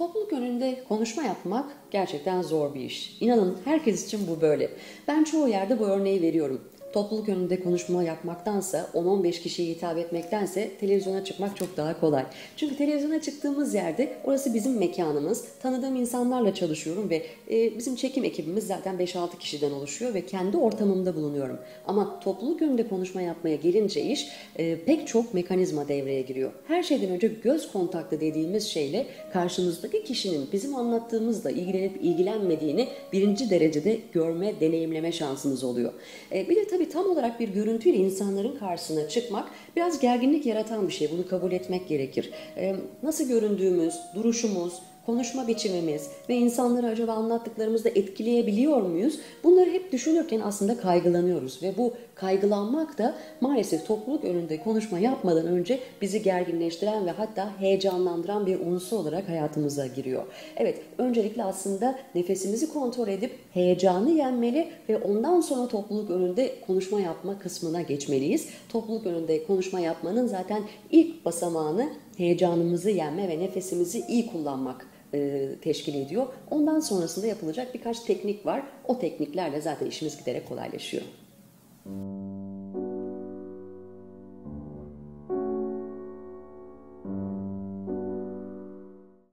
Topluluk önünde konuşma yapmak gerçekten zor bir iş. İnanın herkes için bu böyle. Ben çoğu yerde bu örneği veriyorum. Topluluk önünde konuşma yapmaktansa, 10-15 kişiye hitap etmektense televizyona çıkmak çok daha kolay. Çünkü televizyona çıktığımız yerde orası bizim mekanımız. Tanıdığım insanlarla çalışıyorum ve e, bizim çekim ekibimiz zaten 5-6 kişiden oluşuyor ve kendi ortamımda bulunuyorum. Ama topluluk önünde konuşma yapmaya gelince iş e, pek çok mekanizma devreye giriyor. Her şeyden önce göz kontaklı dediğimiz şeyle karşımızdaki kişinin bizim anlattığımızla ilgilenip ilgilenmediğini birinci derecede görme, deneyimleme şansımız oluyor. E, bir de tabii tabii tam olarak bir görüntüyle insanların karşısına çıkmak biraz gerginlik yaratan bir şey. Bunu kabul etmek gerekir. Nasıl göründüğümüz, duruşumuz, konuşma biçimimiz ve insanları acaba anlattıklarımızda etkileyebiliyor muyuz? Bunları hep düşünürken aslında kaygılanıyoruz ve bu kaygılanmak da maalesef topluluk önünde konuşma yapmadan önce bizi gerginleştiren ve hatta heyecanlandıran bir unsur olarak hayatımıza giriyor. Evet, öncelikle aslında nefesimizi kontrol edip heyecanı yenmeli ve ondan sonra topluluk önünde konuşma yapma kısmına geçmeliyiz. Topluluk önünde konuşma yapmanın zaten ilk basamağını heyecanımızı yenme ve nefesimizi iyi kullanmak e, teşkil ediyor. Ondan sonrasında yapılacak birkaç teknik var. O tekniklerle zaten işimiz giderek kolaylaşıyor.